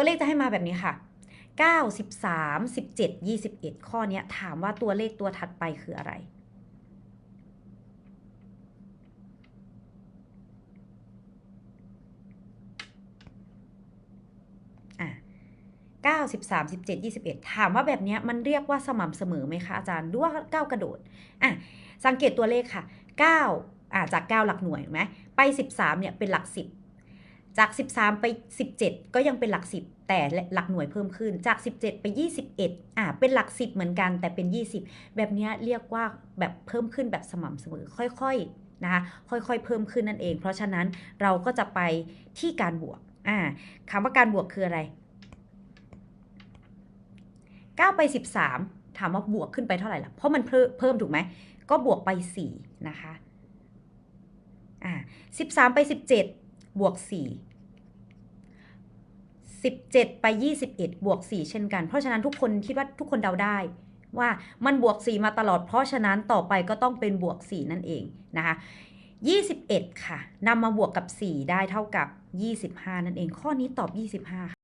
ตัวเลขจะให้มาแบบนี้ค่ะ 9 13 17 21 ข้อนี้ถามว่าตัวเลขตัวถัดไปคืออะไรอะ9 13 17 21 ถามว่าแบบนี้มันเรียกว่าสม่ำเสมอไหมคะอาจารย์หรือว่าก้าวกระโดดอะสังเกตตัวเลขค่ะ 9อ่าจาก 9 หลักหน่วยเห็นไหมไป 13เนี่ยเป็นหลัก 10 จาก 13 ไป 17 ก็ยังเป็นหลัก 10 แต่หลักหน่วยเพิ่มขึ้นจาก 17 ไป 21อ่าเป็นหลัก 10 เหมือนกันแต่เป็น 20 แบบนี้เรียกว่าแบบเพิ่มขึ้นแบบสม่ำเสมอค่อยๆนะคะค่อยๆ เพิ่มขึ้นนั่นเอง เพราะฉะนั้นเราก็จะไปที่การบวกอ่าคำว่าการบวกคืออะไร 9 ไป 13 ถามว่าบวกขึ้นไปเท่าไหร่ล่ะเพราะมันเพิ่มเพิ่มถูกไหมก็บวกไป 4 นะคะอ่า13 ไป 17 บวก 4 17 ไป 21 บวก 4 เช่นกัน เพราะฉะนั้นทุกคนคิดว่าทุกคนเดาได้ ว่ามันบวก 4 มาตลอด เพราะฉะนั้นต่อไปก็ต้องเป็นบวก 4 นั่นเองนะคะ 21 ค่ะนำมาบวกกับ 4 ได้เท่ากับ 25 นั่นเอง ข้อนี้ตอบ 25